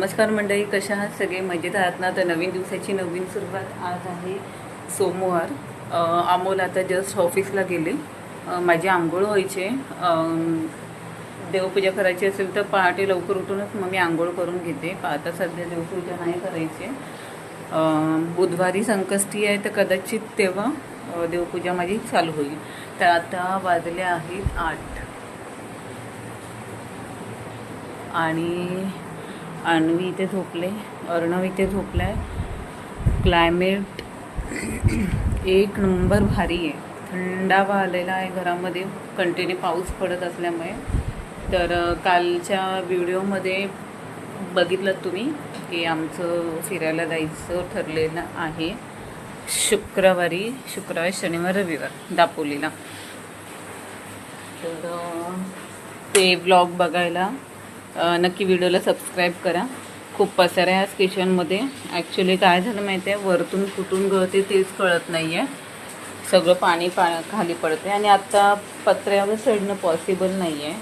नमस्कार मंडळी कशा आहात सगळे? मजेत आहात ना? तर नवीन दिवसाची नवीन सुरुवात आज आहे सोमवार. अमोल आता जस्ट ऑफिसला गेले. माझी आंघोळ व्हायचे. देवपूजा करायची असेल तर पहाटे लवकर उठूनच मग मी आंघोळ करून घेते. आता सध्या देवपूजा नाही करायची. बुधवारी संकष्टी आहे तर कदाचित तेव्हा देवपूजा माझी चालू होईल. तर आता वाजले आहेत आठ. आणि आणवी इथे झोपले अर्णव इथे झोपलाय. क्लायमेट एक नंबर भारी आहे. थंडावा आलेला आहे घरामध्ये कंटिन्यू पाऊस पडत असल्यामुळे. तर कालच्या व्हिडिओमध्ये बघितलं तुम्ही की आमचं फिरायला जायचं ठरलेलं आहे. शुक्रवारी शुक्रवार शनिवार रविवार दापोलीला. तर ते ब्लॉग बघायला नक्की व्हिडिओला सबस्क्राईब करा. खूप पसारा आहे आज किचनमध्ये ॲक्च्युली काय झालं माहिती आहे वरतून कुठून गळते तेच कळत नाही आहे सगळं पाणी पा खाली पडते आणि आत्ता पत्र्यावर चढणं पॉसिबल नाही आहे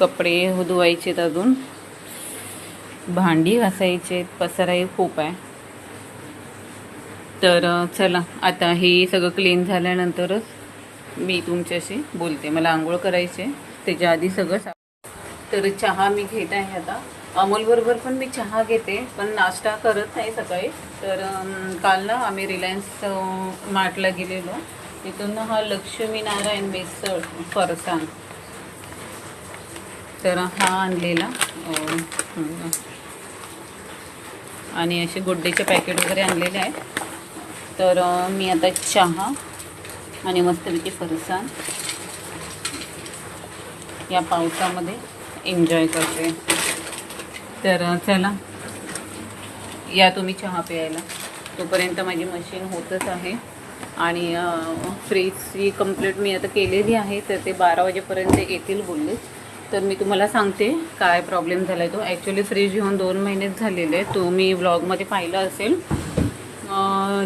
कपडे धुवायचेत अजून. भांडी घासायचे पसाराही खूप आहे. तर चला आता हे सगळं क्लीन झाल्यानंतरच मी तुमच्याशी बोलते. मला आंघोळ करायचे त्याच्या आधी सगळं सा- तर चहा मी घेत आहे आता. अमोलबरोबर पण मी चहा घेते पण नाश्ता करत नाही सकाळी. तर काल ना आम्ही रिलायन्स मार्टला गेलेलो. तिथून हा लक्ष्मीनारायण मिसळ फरसाण. तर हा आणलेला. आणि असे गुड्डेचे पॅकेट वगैरे आणलेले आहेत. तर मी आता चहा आणि मस्तपैकी फरसाण. या पावसामध्ये एन्जॉय करते. तर चला. या तुम्ही चहा प्यायला. तोपर्यंत माझी मशीन होतच आहे. आणि फ्रीजची कंप्लीट मी आता केलेली आहे तर ते बारा वाजेपर्यंत येतील बोलले. तर मी तुम्हाला सांगते काय प्रॉब्लेम झाला आहे तो. ॲक्च्युली फ्रीज घेऊन दोन महिनेच झालेले आहे तो मी व्लॉगमध्ये पाहिलं असेल.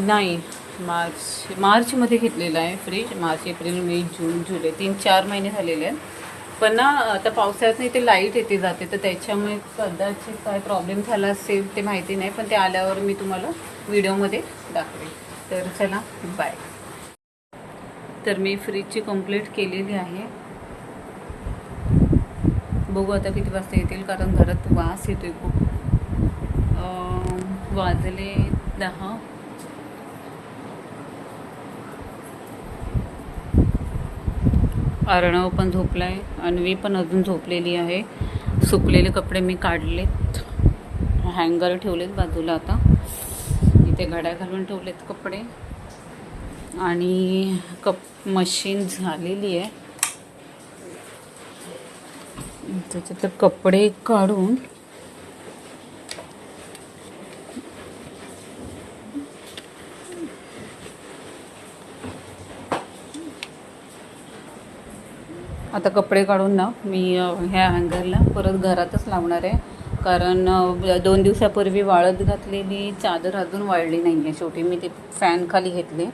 नाही. मार्च मार्चमध्ये घेतलेला आहे fridge March April May June जुलै. तीन चार महिने झालेले आहेत. पण ना आता पावसाळ्यात नाही ते लाइट येते जाते. तर त्याच्यामुळे कदाचित काय प्रॉब्लेम झाला असेल ते माहिती नाही पण ते आल्यावर मी तुम्हाला व्हिडिओमध्ये दाखवेन. तर चला बाय तर मी फ्रीजची कंप्लीट केलेली आहे. बघू आता किती वाजता येतील कारण घरात वास येतोय खूप. वाजले दहा. अर्णव पण झोपला आहे अन्वी पण अजून झोपलेली आहे. सुकलेले कपडे मी काढलेत. हँगर ठेवलेत बाजूला आता. इथे घड्या घालून ठेवलेत कपडे. आणि कप मशीन झालेली आहे. त्याच्यात कपडे काढून आता कपडे काढून ना मी ह्या हँगरला परत घरातच लावणार आहे. कारण दोन दिवसापूर्वी वाळत घातलेली चादर अजून वाळली नाही आहे शेवटी मी ते फॅन खाली घेतले.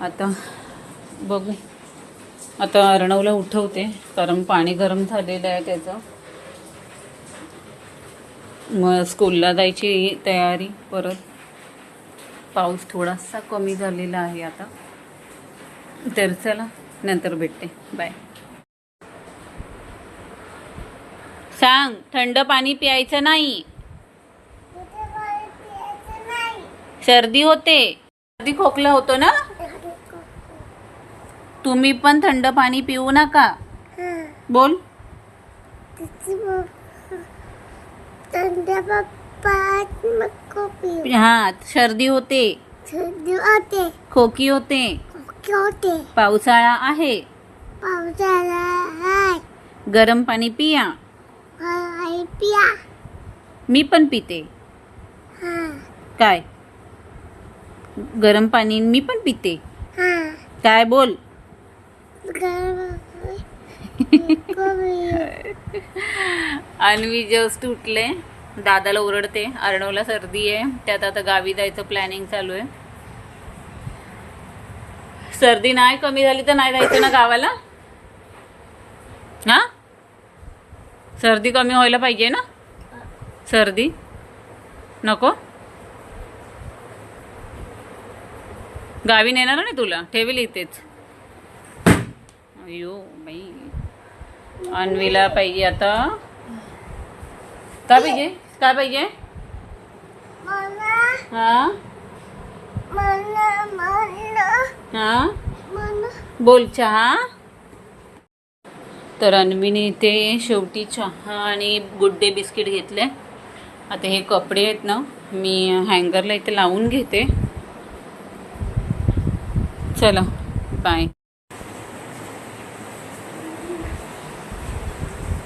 आता बघू. आता अर्णवला उठवते कारण पाणी गरम झालेलं आहे त्याचं. मग स्कूलला जायची तयारी परत. पाऊस थोडासा कमी झालेला आहे आता. तर चला. नंतर भेटते. बाय सांग थंड पाणी प्यायचं नाही. सर्दी होते. सर्दी खोकला होतो ना? तुम्ही पण थंड पाणी पिऊ नका. बोल. हा सर्दी होते. थंडी होते. खोकी होते. होते पावसाळा आहे. पावसाळा हाय. गरम पाणी पिया. पिया. मी पण पिते. हा. काय? गरम पाणी मी पण पिते. हा. काय बोल? आणि मी जस्ट उठले. दादाला ओरडते. अर्णवला सर्दी आहे. त्यात आता गावी जायचं प्लॅनिंग चालू आहे. सर्दी नाही कमी झाली तर नाही जायचं ना गावाला? हा? सर्दी कमी व्हायला पाहिजे ना? सर्दी? नको? गावी नेणार नाही तुला? ठेवेल इथेच. अयो बाई. अन्वीला पाहिजे आता. काय पाहिजे? काय पाहिजे? हा? हा? बोल चहा? तर अन्वीने इथे शेवटी चहा आणि गुड डे बिस्किट घेतले. आता हे कपडे आहेत ना मी हँगरला इथे लावून घेते. चला बाय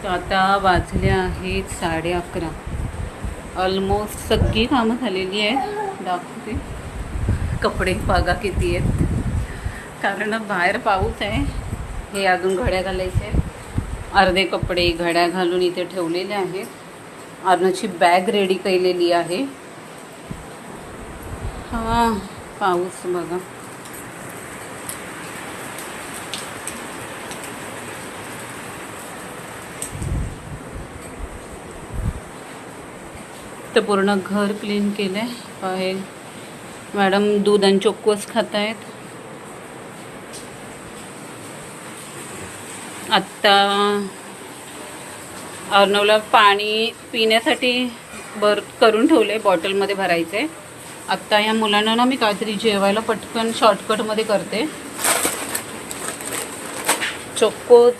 तर आता वाजले आहेत साडे अकरा. ऑलमोस्ट सगळी कामं झालेली आहेत. दाखवते. कपडे बघा किती आहेत. कारण बाहेर पाऊस आहे. हे अजून घड्या घालायचे आहेत. अर्धे कपडे घड्या घालून इथे ठेवलेले आहेत. अर्णाची बॅग रेडी केलेली आहे. हा पाऊस बघा. तर पूर्ण घर क्लीन केलं आहे मॅडम दूध आणि चोकोस खात आहेत आत्ता अर्णवला पाणी पिण्यासाठी बर करून ठेवले बॉटलमध्ये भरायचं आहे आत्ता या मुलांना ना मी काहीतरी जेवायला पटकन शॉर्टकटमध्ये करते. चोकोस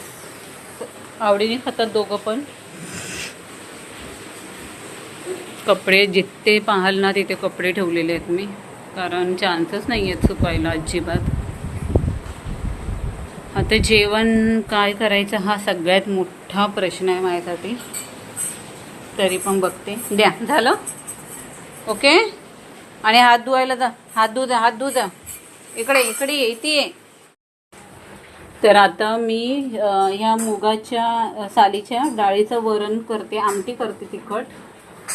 आवडीने खातात दोघं पण. कपडे जिथे पाहाल ना तिथे कपडे ठेवलेले आहेत मी. कारण चान्सच नाही आहेत चुकायला अजिबात. आता जेवण काय करायचं हा सगळ्यात मोठा प्रश्न आहे माझ्यासाठी. तरी पण बघते. द्या. झालं? ओके? आणि हात धुवायला जा. हात धु जा हात धु जा. इकडे इकडे ये इथे ये. तर आता मी ह्या मुगाच्या सालीच्या डाळीचं वरण करते. आमटी करते तिखट.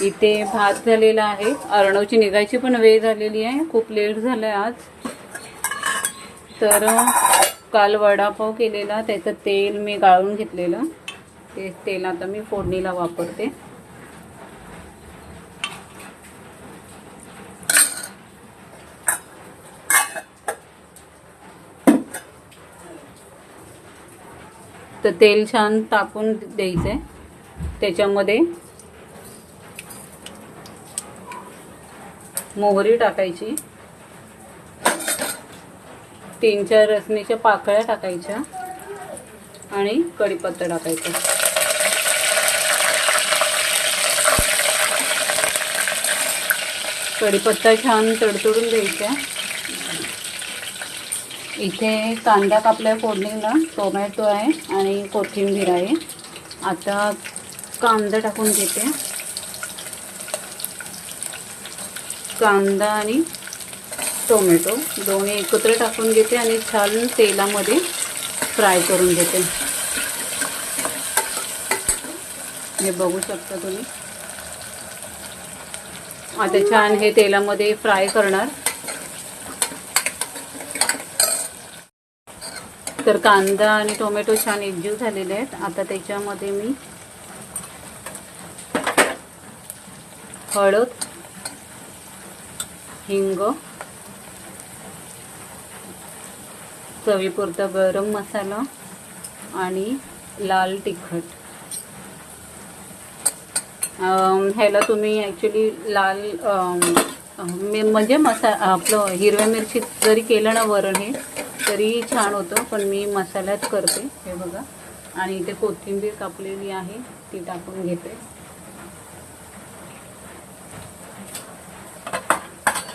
इथे भात झालेला आहे. अर्णवची निघायची पण वेळ झालेली आहे. खूप लेट झालं आहे आज. तर काल वडापाव केलेला त्याचं तेल मी गाळून घेतलेलं. ते तेल आता मी फोडणीला वापरते. तर तेल छान तापून द्यायचं आहे त्याच्यामध्ये मोहरी टाकायची. तीन चार रसणीच्या पाकळ्या टाकायच्या आणि कढीपत्ता टाकायचा. कढीपत्ता छान तडतडून द्यायचा इथे कांदा कापल्या फोडणीला टोमॅटो आहे आणि कोथिंबीर आहे. आता कांदा टाकून घेते. कांदा आणि टोमॅटो दोन्ही एकत्र टाकून घेते आणि छान तेलामध्ये फ्राय करून घेते. हे बघू शकता तुम्ही. आता छान हे तेलामध्ये फ्राय करणार. तर कांदा आणि टोमॅटो छान एकजीव झालेले आहेत. आता त्याच्यामध्ये मी हळद हिंग चवीपुरता गरम मसाला आणि लाल तिखट. ह्याला तुम्ही ॲक्च्युली लाल म्हणजे मसा आपलं हिरव्या मिरची जरी केलं ना वरण हे तरी छान होतं पण मी मसाल्यात करते हे बघा. आणि इथे कोथिंबीर कापलेली आहे ती टाकून घेते.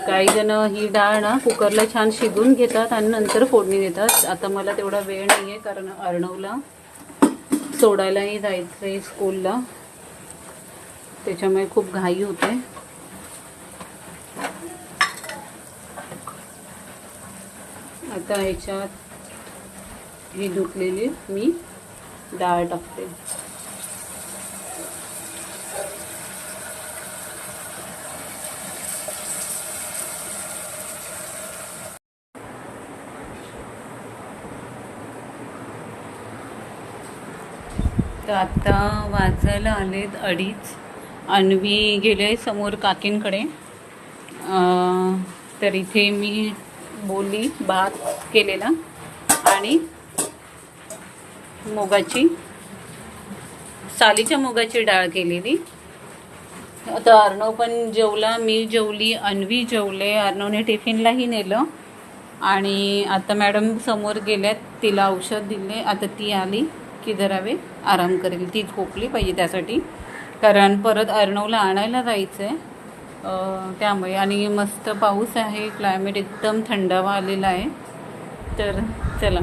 काही जण ही डाळ ना कुकरला छान शिजून घेतात आणि नंतर फोडणी देतात. आता मला तेवढा वेळ नाही आहे कारण अर्णवला सोडायलाही जायचं आहे स्कूलला त्याच्यामुळे खूप घाई होते. आता ह्याच्यात ही धुतलेली मी डाळ टाकते. आत्ता वाजायला आलेत अडीच. अन्वी गेले समोर काकींकडे. तर इथे मी बोली भात केलेला आणि मुगाची सालीच्या मुगाची डाळ केलेली. आता अर्णव पण जेवला मी जेवली अन्वी जेवले अर्णवने टिफिनलाही नेलं. आणि आता मॅडम समोर गेल्यात तिला औषध दिले आता ती आली. की जरा वेळ आराम करेल. ती झोपली पाहिजे त्यासाठी. कारण परत अर्णवला आणायला जायचं आहे त्यामुळे. आणि मस्त पाऊस आहे. क्लायमेट एकदम थंडावा आलेला आहे. तर चला.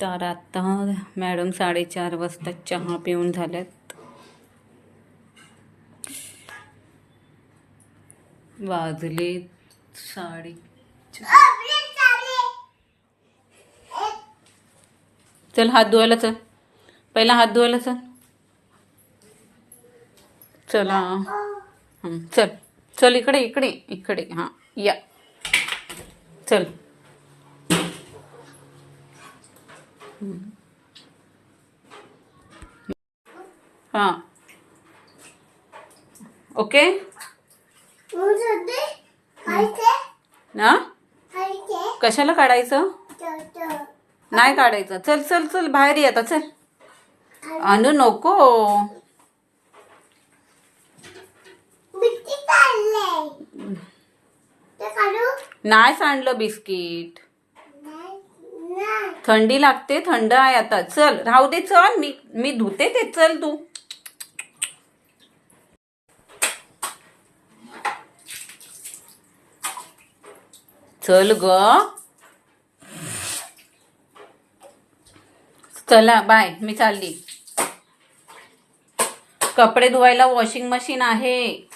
तर आता मॅडम साडेचार वाजता चहा पिऊन झाल्यात. वाजले साडे चल हात धुवायला चल. पहिला हात धुवायला चल. चला. चल. चल इकडे इकडे इकडे. हां या. चल. हां. ओके ना? कशाला काढायचं? नाही काढायचं. चल चल चल बाहेर ये आता चल. आणू नको. नाही सांडलं बिस्किट. थंडी लागते थंड आहे आता. चल राहू दे चल. मी मी धुते ते. चल तू. चल ग. चला बाय. मी चालली. कपडे धुवायला वॉशिंग मशीन आहे.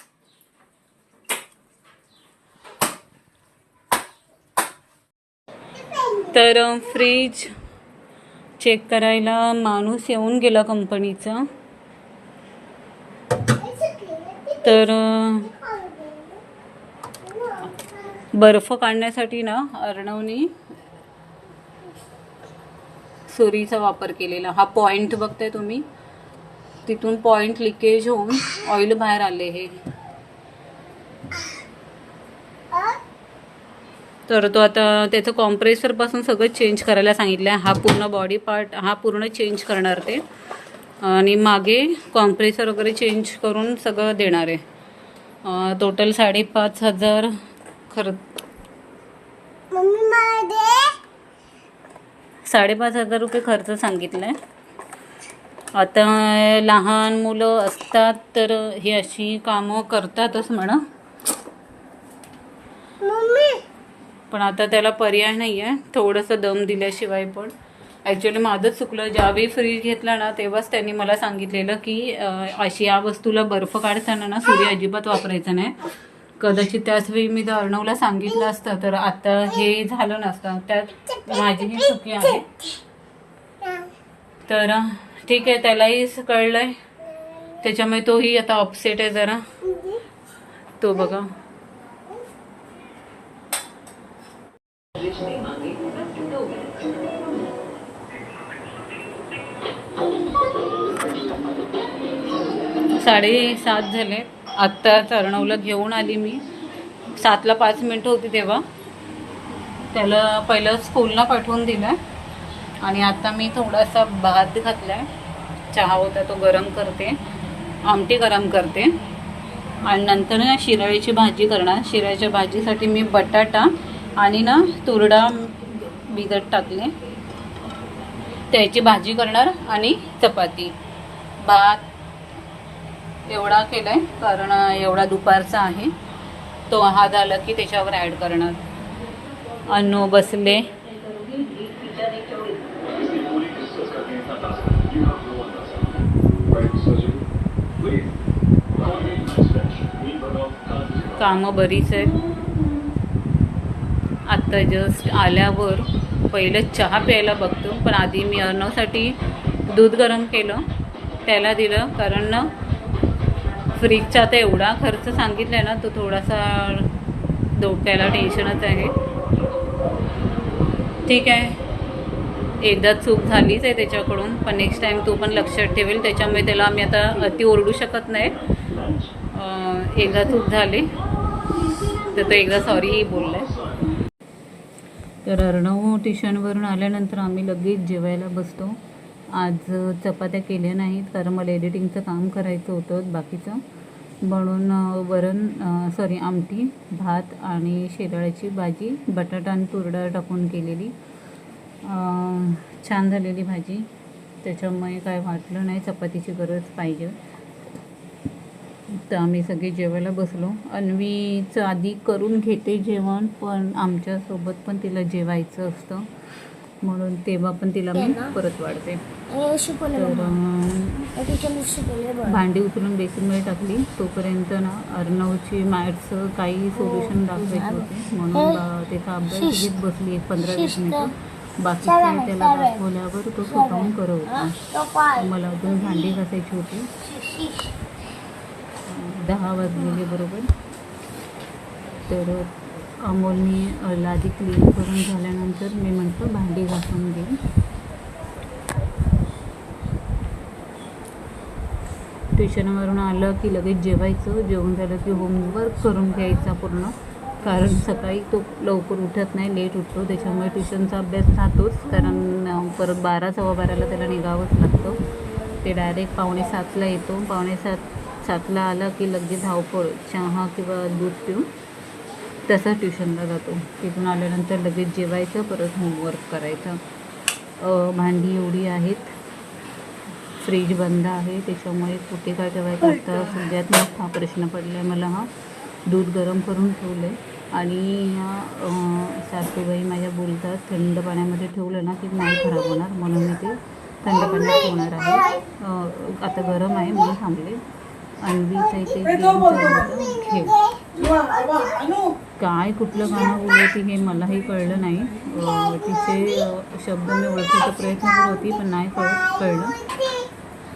तर फ्रीज चेक करायला माणूस येऊन गेला कंपनीचा तर बर्फ काढण्यासाठी ना अर्णवनी सुरीचा वापर केलेला. हा पॉइंट बघताय तुम्ही? तिथून पॉइंट लिकेज होऊन ऑइल बाहेर आले हे. तर तो आता त्याचं कॉम्प्रेसरपासून सगळं चेंज करायला सांगितलं आहे. हा पूर्ण बॉडी पार्ट हा पूर्ण चेंज करणार ते. आणि मागे कॉम्प्रेसर वगैरे चेंज करून सगळं देणार आहे. टोटल साडेपाच हजार खरं मम्मी मला दे. साडेपाच हजार रुपये खर्च सांगितला आहे आता लहान मुलं असतात तर ही अशी कामं करतातच म्हणा. पण आता त्याला पर्याय नाही आहे थोडंसं दम दिल्याशिवाय पण. ॲक्च्युली माझंच चुकलं. ज्यावेळी फ्रीज घेतला ना तेव्हाच त्यांनी मला सांगितलेलं की अशी या वस्तूला बर्फ काढताना ना सूर्य अजिबात वापरायचा नाही. कदाचित त्याच वेळी मी अर्णवला सांगितलं असतं तर आता हे झालं नसतं. त्यात माझी ही चुकी आहे. तर ठीक आहे त्यालाही कळलंय. त्याच्यामुळे तोही आता अपसेट आहे जरा. तो बघा. साडेसात झाले. आत्ता अर्णवला घेऊन आली मी. सातला पाच मिनटं होती तेव्हा. त्याला पहिलं स्कूलला पाठवून दिलं. आणि आता मी थोडासा भात घातला आहे चहा होता तो गरम करते. आमटी गरम करते. आणि नंतर ना शिराळीची भाजी करणार. शिराळीच्या भाजीसाठी मी बटाटा आणि ना तुरडा भिजत टाकले. त्याची भाजी करणार आणि चपाती. भात एवढा केलाय कारण एवढा दुपारचा आहे. तो हा झाला की त्याच्यावर ॲड करणार. अन्न बसले. कामं बरीच आहेत. आत्ता जस्ट आल्यावर पहिलं चहा प्यायला बघतो पण आधी मी अर्णवसाठी दूध गरम केलं. त्याला दिलं कारण ना फ्रीजचा आता एवढा खर्च सांगितला आहे ना तो थोडासा डोक्याला टेन्शनच आहे. ठीक आहे. एकदा चूक झालीच आहे त्याच्याकडून पण नेक्स्ट टाईम तो पण लक्षात ठेवेल त्याच्यामुळे त्याला आम्ही आता अति ओरडू शकत नाही. एकदा चूक झाली तर तो एकदा सॉरी बोलला आहे तर अर्णव ट्युशनवरून आल्यानंतर आम्ही लगेच जेवायला बसतो. आज चपात्या केल्या नाहीत कारण मला एडिटिंगचं काम करायचं होतं बाकीचं. म्हणून वरण सॉरी आमटी भात आणि शेराळ्याची भाजी बटाटा आणि तुरडाळ टाकून केलेली. छान झालेली भाजी. त्याच्यामुळे काय वाटलं नाही चपातीची गरज पाहिजे. तर आम्ही सगळे जेवायला बसलो. अन्वीचं आधी करून घेते जेवण पण आमच्यासोबत पण तिला जेवायचं असतं. म्हणून तेव्हा पण तिला मी परत वाढते. तर भांडी उचलून बेसिनमध्ये टाकली. तोपर्यंत ना अर्णवची मॅथ्सचं काही सोल्युशन दाखवायचे होते. म्हणून त्याचा अभ्यास घेत बसली एक पंधरा वीस मिनिटं. बाकीचं त्याला दाखवल्यावर तो स्वतःहून करत होता. मला अजून भांडी घासायची होती. दहा वाजलेले बरोबर. तर अमोलने लादी क्लीन करून झाल्यानंतर मी म्हटलं भांडी घासून घेईन ट्युशनवरून आलं की लगेच जेवायचं जेवण झालं की होमवर्क करून घ्यायचा पूर्ण. कारण सकाळी तो लवकर उठत नाही लेट उठतो. त्याच्यामुळे ट्युशनचा अभ्यास राहतोच. कारण परत बारा सव्वा बाराला त्याला निघावंच लागतं. ते डायरेक्ट पावणे सातला येतो. पावणे सात सातला आला की लगेच धावपळ चहा किंवा दूध पिऊन तसा ट्युशनला जातो. तिथून आल्यानंतर लगेच जेवायचं परत होमवर्क करायचं. भांडी एवढी आहेत. फ्रीज बंद आहे त्याच्यामुळे कुठे काय ठेवायचं आता सगळ्यात मोठा प्रश्न पडला आहे मला हा. दूध गरम करून ठेवलं आहे आणि सासूबाई माझ्या बोलतात थंड पाण्यामध्ये ठेवलं ना की नाही खराब होणार म्हणून मी ते थंड पाण्यात ठेवणार आहे. आता गरम आहे म्हणून थांबले. अन्वीचं इथे काय कुठलं गाणं बोलत हे मलाही कळलं नाही. तिचे शब्द मी ओळखायचा प्रयत्न करत होती पण नाही कळ कळलं.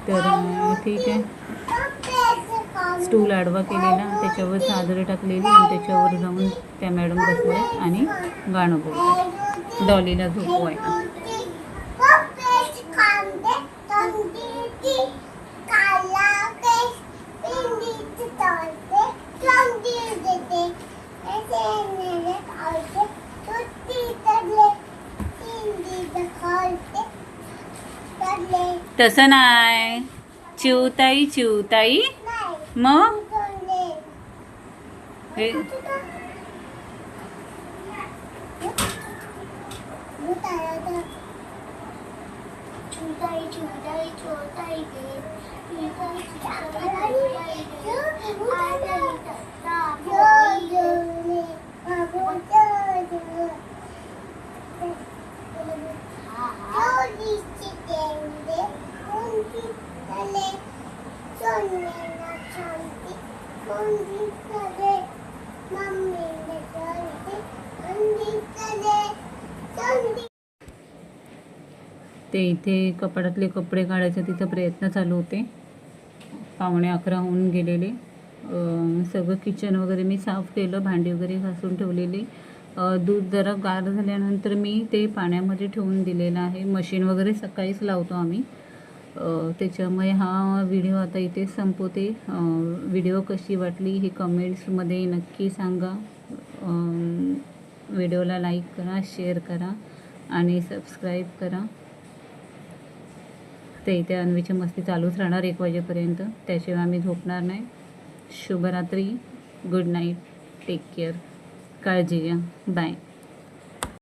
तर ठीक आहे. स्टूल आडवा केलेला त्याच्यावर चादर टाकलेली आणि त्याच्यावर जाऊन त्या मॅडम बसल्या आणि गाणं बोलतात डॉलीला झोपवायला. तसं नाही चिवताई चिवताई मग हे चुताई चुताई चोताई गे ते इथे कपाटातले कपडे काढायचे तिचा प्रयत्न चालू होते. पावणे अकरा होऊन गेलेले. सगळं किचन वगैरे मी साफ केलं भांडी वगैरे घासून ठेवलेली. दूध जरा गार झाल्यानंतर मी ते पाण्यामध्ये ठेवून दिलेलं आहे. मशीन वगैरे सकाळीच लावतो आम्ही. त्याच्यामुळे हा व्हिडिओ आता इथे संपवते. व्हिडिओ कशी वाटली हे कमेंट्समध्ये नक्की सांगा. व्हिडिओला लाईक करा शेअर करा आणि सबस्क्राईब करा. ते इथे अन्वीची मस्ती चालूच राहणार एक वाजेपर्यंत. त्याशिवाय आम्ही झोपणार नाही. शुभरात्री. Good night. Take care. काळजी घ्या. बाय.